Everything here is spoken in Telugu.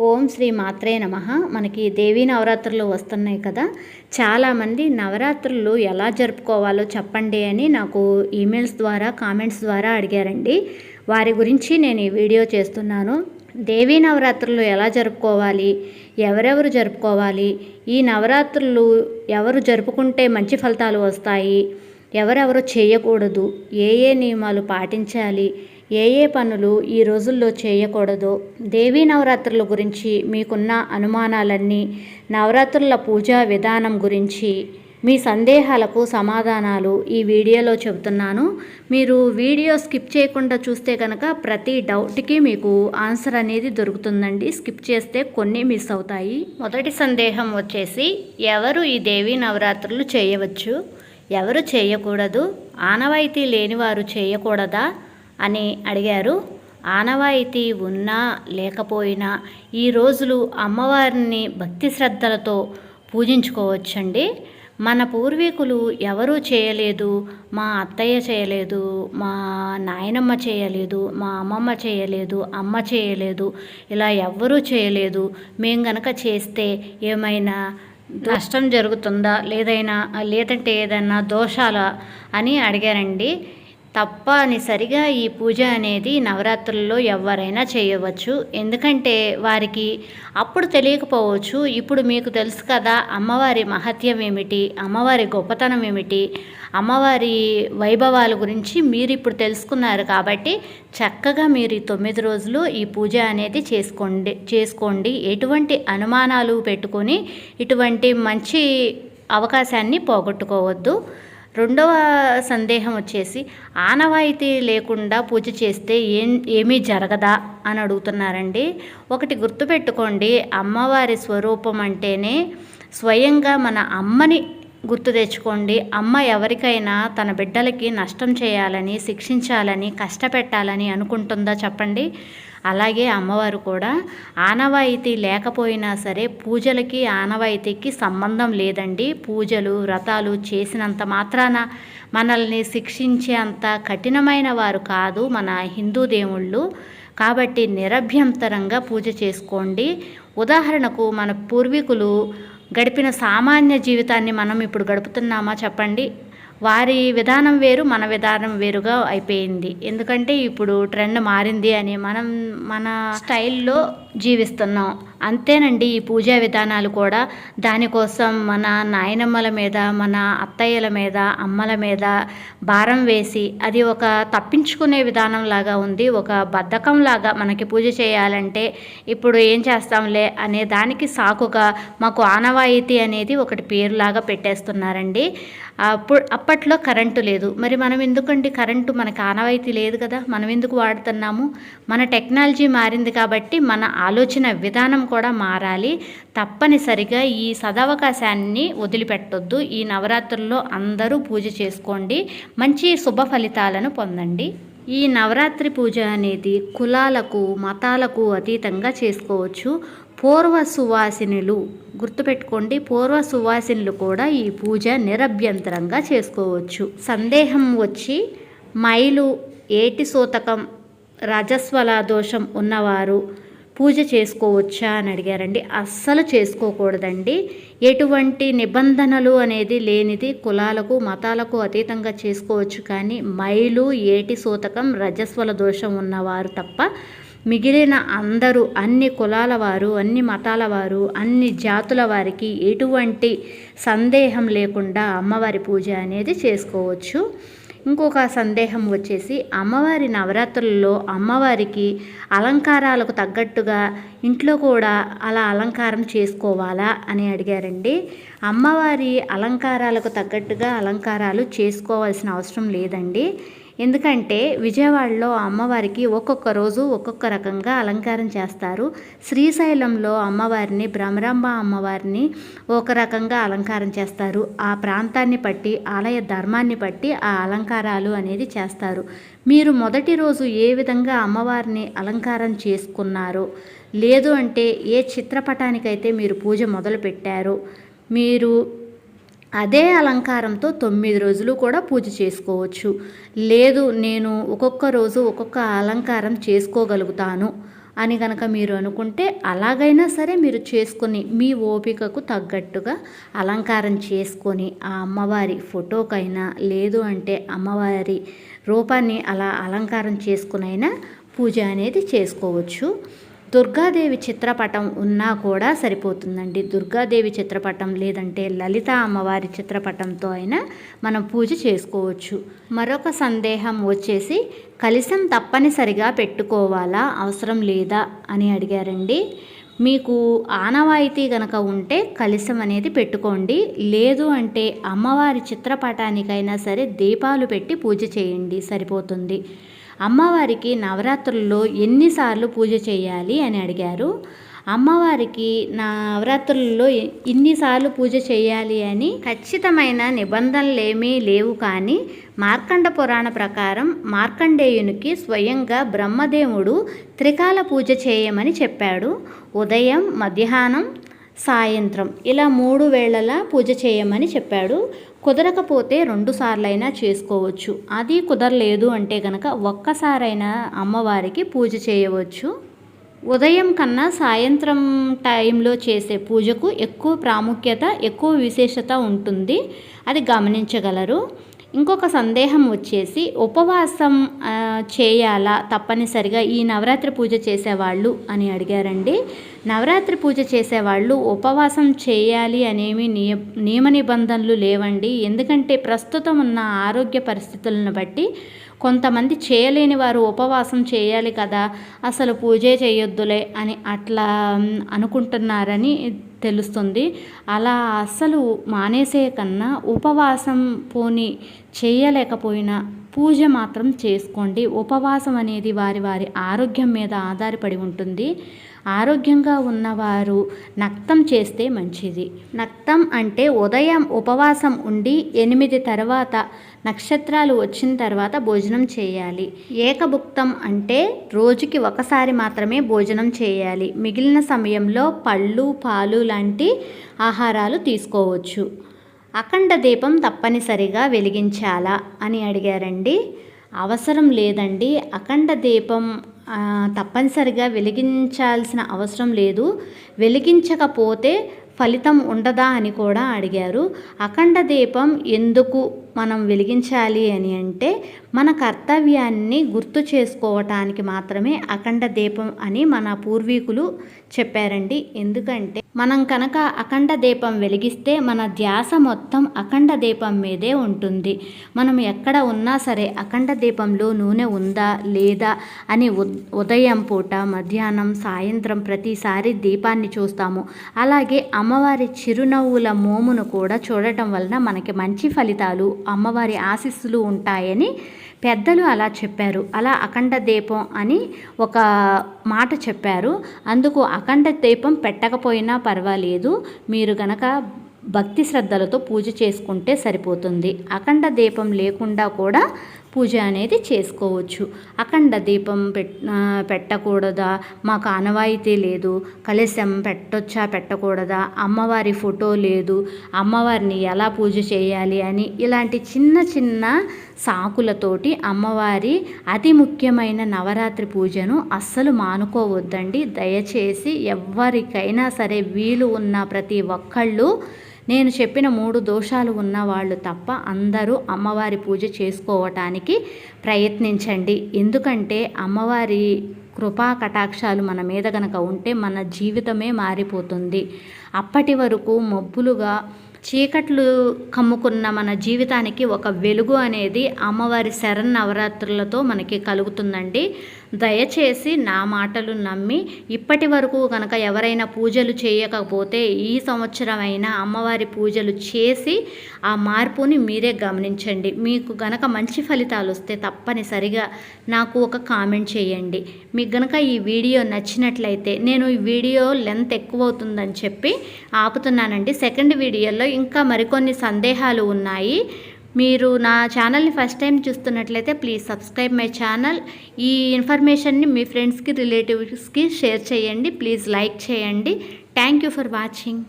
ఓం శ్రీ మాత్రే నమ. మనకి దేవీ నవరాత్రులు వస్తున్నాయి కదా. చాలామంది నవరాత్రులు ఎలా జరుపుకోవాలో చెప్పండి అని నాకు ఈమెయిల్స్ ద్వారా కామెంట్స్ ద్వారా అడిగారండి. వారి గురించి నేను ఈ వీడియో చేస్తున్నాను. దేవీ నవరాత్రులు ఎలా జరుపుకోవాలి? ఎవరెవరు జరుపుకోవాలి? ఈ నవరాత్రులు ఎవరు జరుపుకుంటే మంచి ఫలితాలు వస్తాయి? ఎవరెవరు చేయకూడదు? ఏ ఏ నియమాలు పాటించాలి? ఏ ఏ పనులు ఈ రోజుల్లో చేయకూడదో దేవీ నవరాత్రుల గురించి మీకున్న అనుమానాలన్నీ నవరాత్రుల పూజా విధానం గురించి మీ సందేహాలకు సమాధానాలు ఈ వీడియోలో చెబుతున్నాను. మీరు వీడియో స్కిప్ చేయకుండా చూస్తే కనుక ప్రతి డౌట్కి మీకు ఆన్సర్ అనేది దొరుకుతుందండి. స్కిప్ చేస్తే కొన్ని మిస్ అవుతాయి. మొదటి సందేహం వచ్చేసి ఎవరు ఈ దేవీ నవరాత్రులు చేయవచ్చు? ఎవరు చేయకూడదు? ఆనవాయితీ లేని వారు చేయకూడదా? అని అడిగారు. ఆనవాయితీ ఉన్నా లేకపోయినా ఈ రోజులు అమ్మవారిని భక్తి శ్రద్ధలతో పూజించుకోవచ్చండి. మన పూర్వీకులు ఎవరూ చేయలేదు మా అత్తయ్య చేయలేదు మా నాయనమ్మ చేయలేదు మా అమ్మమ్మ చేయలేదు అమ్మ చేయలేదు ఇలా ఎవ్వరూ చేయలేదు. మేము గనక చేస్తే ఏమైనా నష్టం జరుగుతుందా? లేదైనా లేదంటే ఏదైనా దోషాలా? అని అడిగారండి. తప్పనిసరిగా ఈ పూజ అనేది నవరాత్రుల్లో ఎవరైనా చేయవచ్చు. ఎందుకంటే వారికి అప్పుడు తెలియకపోవచ్చు ఇప్పుడు మీకు తెలుసు కదా అమ్మవారి మహత్యం ఏమిటి అమ్మవారి గొప్పతనం ఏమిటి అమ్మవారి వైభవాల గురించి మీరు ఇప్పుడు తెలుసుకున్నారు కాబట్టి చక్కగా మీరు ఈ తొమ్మిది రోజులు ఈ పూజ అనేది చేసుకోండి చేసుకోండి. ఎటువంటి అనుమానాలు పెట్టుకొని ఇటువంటి మంచి అవకాశాన్ని పోగొట్టుకోవద్దు. రెండవ సందేహం వచ్చేసి ఆనవాయితీ లేకుండా పూజ చేస్తే ఏం ఏమీ జరగదా అని అడుగుతున్నారండి. ఒకటి గుర్తుపెట్టుకోండి అమ్మవారి స్వరూపం అంటేనే స్వయంగా మన అమ్మని గుర్తు తెచ్చుకోండి. అమ్మ ఎవరికైనా తన బిడ్డలకి నష్టం చేయాలని శిక్షించాలని కష్టపెట్టాలని అనుకుంటుందా చెప్పండి? అలాగే అమ్మవారు కూడా. ఆనవాయితీ లేకపోయినా సరే పూజలకి ఆనవాయితీకి సంబంధం లేదండి. పూజలు వ్రతాలు చేసినంత మాత్రాన మనల్ని శిక్షించే అంత కఠినమైన వారు కాదు మన హిందూ దేవుళ్ళు. కాబట్టి నిరభ్యంతరంగా పూజ చేసుకోండి. ఉదాహరణకు మన పూర్వీకులు గడిపిన సామాన్య జీవితాన్ని మనం ఇప్పుడు గడుపుతున్నామా చెప్పండి? వారి విధానం వేరు మన విధానం వేరుగా అయిపోయింది. ఎందుకంటే ఇప్పుడు ట్రెండ్ మారింది అని మనం మన స్టైల్లో జీవిస్తున్నాం. అంతేనండి ఈ పూజా విధానాలు కూడా. దానికోసం మన నాయనమ్మల మీద మన అత్తయ్యల మీద అమ్మల మీద భారం వేసి అది ఒక తప్పించుకునే విధానం లాగా ఉంది ఒక బద్ధకం లాగా మనకి పూజ చేయాలంటే ఇప్పుడు ఏం చేస్తాంలే అనే దానికి సాకుగా మాకు ఆనవాయితీ అనేది ఒకటి పేరులాగా పెట్టేస్తున్నారండి. అప్పుడు అప్పట్లో కరెంటు లేదు. మరి మనం ఎందుకండి కరెంటు? మనకు ఆనవాయితీ లేదు కదా మనం ఎందుకు వాడుతున్నాము? మన టెక్నాలజీ మారింది కాబట్టి మన ఆలోచన విధానం కూడా కూడా మారాలి. తప్పనిసరిగా ఈ సదవకాశాన్ని వదిలిపెట్టొద్దు. ఈ నవరాత్రుల్లో అందరూ పూజ చేసుకోండి. మంచి శుభ ఫలితాలను పొందండి. ఈ నవరాత్రి పూజ అనేది కులాలకు మతాలకు అతీతంగా చేసుకోవచ్చు. పూర్వ సువాసినులు గుర్తుపెట్టుకోండి. పూర్వ సువాసినులు కూడా ఈ పూజ నిరభ్యంతరంగా చేసుకోవచ్చు. సందేహం వచ్చి మైలు ఏటి సూతకం రజస్వల దోషం ఉన్నవారు పూజ చేసుకోవచ్చా అని అడిగారండి. అస్సలు చేసుకోకూడదండి. ఎటువంటి నిబంధనలు అనేది లేనిది కులాలకు మతాలకు అతీతంగా చేసుకోవచ్చు. కానీ మైలు ఏటి సూతకం రజస్వల దోషం ఉన్నవారు తప్ప మిగిలిన అందరూ అన్ని కులాల వారు అన్ని మతాల వారు అన్ని జాతుల వారికి ఎటువంటి సందేహం లేకుండా అమ్మవారి పూజ అనేది చేసుకోవచ్చు. ఇంకొక సందేహం వచ్చేసి అమ్మవారి నవరాత్రుల్లో అమ్మవారికి అలంకారాలకు తగ్గట్టుగా ఇంట్లో కూడా అలా అలంకారం చేసుకోవాలా అని అడిగారండి. అమ్మవారి అలంకారాలకు తగ్గట్టుగా అలంకారాలు చేసుకోవాల్సిన అవసరం లేదండి. ఎందుకంటే విజయవాడలో అమ్మవారికి ఒక్కొక్క రోజు ఒక్కొక్క రకంగా అలంకారం చేస్తారు. శ్రీశైలంలో అమ్మవారిని భ్రమరాంబ అమ్మవారిని ఒక రకంగా అలంకారం చేస్తారు. ఆ ప్రాంతాన్ని బట్టి ఆలయ ధర్మాన్ని బట్టి ఆ అలంకారాలు అనేది చేస్తారు. మీరు మొదటి రోజు ఏ విధంగా అమ్మవారిని అలంకారం చేసుకున్నారో లేదు అంటే ఏ చిత్రపటానికైతే మీరు పూజ మొదలు పెట్టారో మీరు అదే అలంకారంతో తొమ్మిది రోజులు కూడా పూజ చేసుకోవచ్చు. లేదు నేను ఒక్కొక్క రోజు ఒక్కొక్క అలంకారం చేసుకోగలుగుతాను అని కనుక మీరు అనుకుంటే అలాగైనా సరే మీరు చేసుకొని మీ ఓపికకు తగ్గట్టుగా అలంకారం చేసుకొని ఆ అమ్మవారి ఫోటోకైనా లేదు అంటే అమ్మవారి రూపాన్ని అలా అలంకారం చేసుకునైనా పూజ అనేది చేసుకోవచ్చు. దుర్గాదేవి చిత్రపటం ఉన్నా కూడా సరిపోతుందండి. దుర్గాదేవి చిత్రపటం లేదంటే లలిత అమ్మవారి చిత్రపటంతో అయినా మనం పూజ చేసుకోవచ్చు. మరొక సందేహం వచ్చేసి కలిసం తప్పనిసరిగా పెట్టుకోవాలా అవసరం లేదా అని అడిగారండి. మీకు ఆనవాయితీ గనక ఉంటే కలిసం అనేది పెట్టుకోండి. లేదు అంటే అమ్మవారి చిత్రపటానికైనా సరే దీపాలు పెట్టి పూజ చేయండి. సరిపోతుంది. అమ్మవారికి నవరాత్రుల్లో ఎన్నిసార్లు పూజ చేయాలి అని అడిగారు. అమ్మవారికి నవరాత్రుల్లో ఇన్నిసార్లు పూజ చేయాలి అని ఖచ్చితమైన నిబంధనలేమీ లేవు కానీ మార్కండ పురాణ ప్రకారం మార్కండేయునికి స్వయంగా బ్రహ్మదేవుడు త్రికాల పూజ చేయమని చెప్పాడు. ఉదయం మధ్యాహ్నం సాయంత్రం. ఇలా మూడు వేళలా పూజ చేయమని చెప్పాడు. కుదరకపోతే రెండు సార్లైనా చేసుకోవచ్చు. అది కుదరలేదు అంటే కనుక ఒక్కసారైనా అమ్మవారికి పూజ చేయవచ్చు. ఉదయం కన్నా సాయంత్రం టైంలో చేసే పూజకు ఎక్కువ ప్రాముఖ్యత ఎక్కువ విశేషత ఉంటుంది. అది గమనించగలరు. ఇంకొక సందేహం వచ్చేసి ఉపవాసం చేయాలా? తప్పనిసరిగా ఈ నవరాత్రి పూజ చేసేవాళ్ళు అని అడిగారండి. నవరాత్రి పూజ చేసేవాళ్ళు ఉపవాసం చేయాలి అనేవి నియ నియమ నిబంధనలు లేవండి. ఎందుకంటే ప్రస్తుతం ఉన్న ఆరోగ్య పరిస్థితులను బట్టి కొంతమంది చేయలేని వారు ఉపవాసం చేయాలి కదా అసలు పూజే చేయొద్దులే అని అట్లా అనుకుంటున్నారని తెలుస్తుంది. అలా అస్సలు మానేసే కన్నా ఉపవాసం పోని చేయలేకపోయినా పూజ మాత్రం చేసుకోండి. ఉపవాసం అనేది వారి వారి ఆరోగ్యం మీద ఆధారపడి ఉంటుంది. ఆరోగ్యంగా ఉన్నవారు నక్తం చేస్తే మంచిది. నక్తం అంటే ఉదయం ఉపవాసం ఉండి ఎనిమిది తర్వాత నక్షత్రాలు వచ్చిన తర్వాత భోజనం చేయాలి. ఏకభుక్తం అంటే రోజుకి ఒకసారి మాత్రమే భోజనం చేయాలి. మిగిలిన సమయంలో పళ్ళు పాలు లాంటి ఆహారాలు తీసుకోవచ్చు. అఖండ దీపం తప్పనిసరిగా వెలిగించాలా అని అడిగారండి. అవసరం లేదండి. అఖండ దీపం తప్పనిసరిగా వెలిగించాల్సిన అవసరం లేదు. వెలిగించకపోతే ఫలితం ఉండదా అని కూడా అడిగారు. అఖండ దీపం ఎందుకు మనం వెలిగించాలి అని అంటే మన కర్తవ్యాన్ని గుర్తు చేసుకోవటానికి మాత్రమే అఖండ దీపం అని మన పూర్వీకులు చెప్పారండి. ఎందుకంటే మనం కనుక అఖండ దీపం వెలిగిస్తే మన ధ్యాస మొత్తం అఖండ దీపం మీదే ఉంటుంది. మనం ఎక్కడ ఉన్నా సరే అఖండ దీపంలో నూనె ఉందా లేదా అని ఉదయం పూట మధ్యాహ్నం సాయంత్రం ప్రతిసారి దీపాన్ని చూస్తాము. అలాగే అమ్మవారి చిరునవ్వుల మోమును కూడా చూడటం వలన మనకి మంచి ఫలితాలు అమ్మవారి ఆశీస్సులు ఉంటాయని పెద్దలు అలా చెప్పారు. అలా అఖండ దీపం అని ఒక మాట చెప్పారు. అందుకు అఖండ దీపం పెట్టకపోయినా పర్వాలేదు. మీరు గనక భక్తి శ్రద్ధలతో పూజ చేసుకుంటే సరిపోతుంది. అఖండ దీపం లేకుండా కూడా పూజ అనేది చేసుకోవచ్చు. అఖండ దీపం పెట్ పెట్టకూడదా? మాకు ఆనవాయితీ లేదు. కలశం పెట్టొచ్చా? పెట్టకూడదా? అమ్మవారి ఫోటో లేదు. అమ్మవారిని ఎలా పూజ చేయాలి అని ఇలాంటి చిన్న చిన్న సాకులతోటి అమ్మవారి అతి ముఖ్యమైన నవరాత్రి పూజను అస్సలు మానుకోవద్దండి. దయచేసి ఎవరికైనా సరే వీలు ఉన్న ప్రతి ఒక్కళ్ళు నేను చెప్పిన మూడు దోషాలు ఉన్న వాళ్ళు తప్ప అందరూ అమ్మవారి పూజ చేసుకోవటానికి ప్రయత్నించండి. ఎందుకంటే అమ్మవారి కృపా కటాక్షాలు మన మీద గనక ఉంటే మన జీవితమే మారిపోతుంది. అప్పటి వరకు మబ్బులుగా చీకట్లు కమ్ముకున్న మన జీవితానికి ఒక వెలుగు అనేది అమ్మవారి శరణ్ నవరాత్రులతో మనకి కలుగుతుందండి. దయచేసి నా మాటలు నమ్మి ఇప్పటి వరకు కనుక ఎవరైనా పూజలు చేయకపోతే ఈ సంవత్సరం అయినా అమ్మవారి పూజలు చేసి ఆ మార్పుని మీరే గమనించండి. మీకు గనక మంచి ఫలితాలు వస్తే తప్పనిసరిగా నాకు ఒక కామెంట్ చేయండి. మీకు గనక ఈ వీడియో నచ్చినట్లయితే నేను ఈ వీడియో లెంత్ ఎక్కువ అవుతుందని చెప్పి ఆపుతున్నానండి. సెకండ్ వీడియోలో ఇంకా మరికొన్ని సందేహాలు ఉన్నాయి. మీరు నా ఛానల్ని ఫస్ట్ టైం చూస్తున్నట్లయితే ప్లీజ్ సబ్స్క్రైబ్ మై ఛానల్ ఈ ఇన్ఫర్మేషన్ని మీ ఫ్రెండ్స్కి రిలేటివ్స్కి షేర్ చేయండి. ప్లీజ్ లైక్ చేయండి. Thank you for watching